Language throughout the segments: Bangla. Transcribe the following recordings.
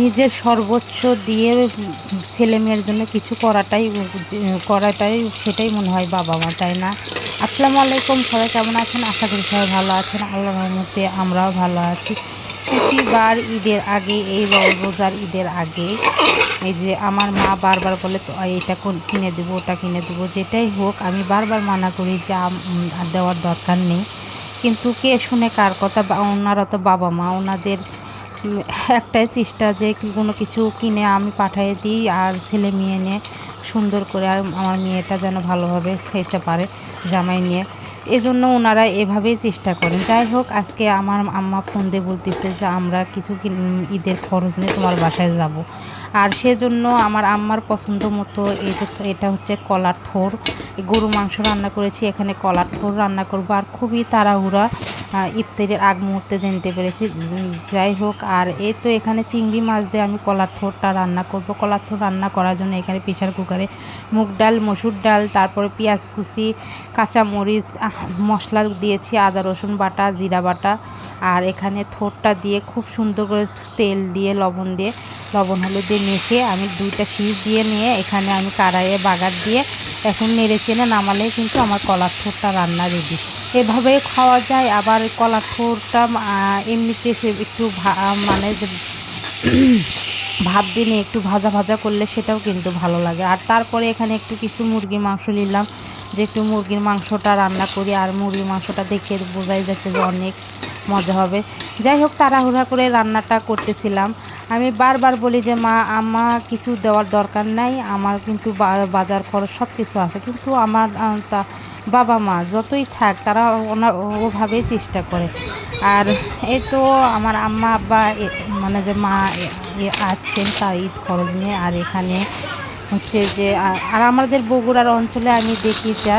নিজের সর্বোচ্চ দিয়ে ছেলে মেয়ের জন্য কিছু করাটাই করাটাই সেটাই মনে হয় বাবা মা, তাই না? আসসালামু আলাইকুম, সবাই কেমন আছেন? আশা করি সবাই ভালো আছেন। আল্লাহ রহমতে আমরাও ভালো আছি। প্রতিবার ঈদের আগে, এই রোজার ঈদের আগে, এই যে আমার মা বারবার বলে, তো এটা কোন দেবো, ওটা কিনে দেবো? যেটাই হোক, আমি বারবার মানা করি যে দেওয়ার দরকার নেই। কিন্তু কে শুনে কার কথা, বা, ওনারা তো বাবা মা, ওনাদের একটাই চেষ্টা যে কোনো কিছু কিনে আমি পাঠিয়ে দিই আর ছেলে মেয়ে নিয়ে। সুন্দর করে আমার মেয়েটা যেন ভালোভাবে খেতে পারে জামাই নিয়ে। এজন্য ওনারা এভাবেই চেষ্টা করেন। যাই হোক, আজকে আমার আম্মা ফোন দিয়ে বলতেছে যে, আমরা কিছু ঈদের খরচ নিয়ে তোমার বাসায় যাব। আর সেজন্য আমার আম্মার পছন্দ মতো এটা হচ্ছে কলার থোর। গরু মাংস রান্না করেছি, এখানে কলার থোর রান্না করব। আর খুবই তাড়াহুড়া ইফতারের আগ মুহূর্তে জানতে পেরেছি। যাই হোক, আর এই তো এখানে চিংড়ি মাছ দিয়ে আমি কলার থোরটা রান্না করব। কলার থোর রান্না করার জন্য এখানে প্রেশার কুকারে মুগ ডাল, মসুর ডাল, তারপরে পেঁয়াজ কুচি, কাঁচামরিচ মশলা দিয়েছি, আদা, রসুন বাটা, জিরা বাটা। আর এখানে থোরটা দিয়ে খুব সুন্দর করে তেল দিয়ে, লবণ দিয়ে, লবণ হলুদ দিয়ে মেখে আমি দুইটা শীষ দিয়ে নিয়ে এখানে আমি কাড়াইয়ে বাগার দিয়ে এখন নেড়ে চেনে নামালে কিন্তু আমার কলার থোরটা রান্না রেডি এভাবে খাওয়া যায়, আবার কলার থোরটা এমনিতে সে একটু মানে ভাত দিনে একটু ভাজা ভাজা করলে সেটাও কিন্তু ভালো লাগে। আর তারপরে এখানে একটু কিছু মুরগির মাংস নিলাম। যে একটু মুরগির মাংসটা রান্না করি আর মুরগির মাংসটা দেখে বোঝাই যাচ্ছে যে অনেক মজা হবে। যাই হোক, তাড়াহুড়া করে রান্নাটা করতেছিলাম। আমি বারবার বলি যে, মা, আমার কিছু দেওয়ার দরকার নাই। আমার কিন্তু বাজার খরচ সব কিছু আছে। কিন্তু আমার বাবা মা যতই থাক, তারা ওনার ওভাবেই চেষ্টা করে। আর এই তো আমার আম্মা, আব্বা মানে যে মা আছেন তার ঈদ খরচ নিয়ে। আর এখানে হচ্ছে যে, আর আমাদের বগুড়ার অঞ্চলে আমি দেখি যা,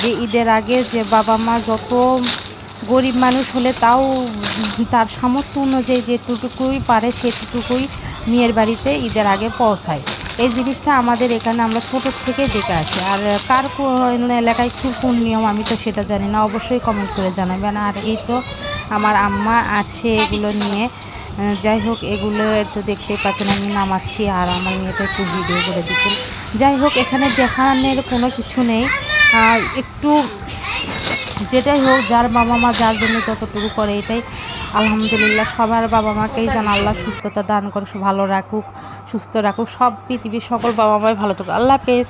যে ঈদের আগে যে বাবা মা যত গরিব মানুষ হলে তাও তার সামর্থ্য অনুযায়ী যেটুকুই পারে সেটুকুই মেয়ের বাড়িতে ঈদের আগে পৌঁছায়। এই জিনিসটা আমাদের এখানে আমরা ছোটো থেকে দেখে আসি। আর কার কোন এলাকায় খুব কোন নিয়ম, আমি তো সেটা জানি না। অবশ্যই কমেন্ট করে জানাবেন। আর এই তো আমার আম্মা আছে এগুলো নিয়ে। যাই হোক, এগুলো তো দেখতেই পাচ্ছেন, আমি নামাচ্ছি আর আমার মেয়েটা একটু ভিডিও করে দিচ্ছি। যাই হোক, এখানে দেখানোর কোনো কিছু নেই। আর একটু যেটাই হোক, যার বাবা মা যার জন্য যতটুকু করে এটাই। আলহামদুলিল্লাহ, সবার বাবা মাকেই যেন আল্লাহ সুস্থতা দান করে ভালো রাখুক, সুস্থ রাখুক। সব পৃথিবীর সকল বাবা মাই ভালো থাকুক। আল্লাহ পেস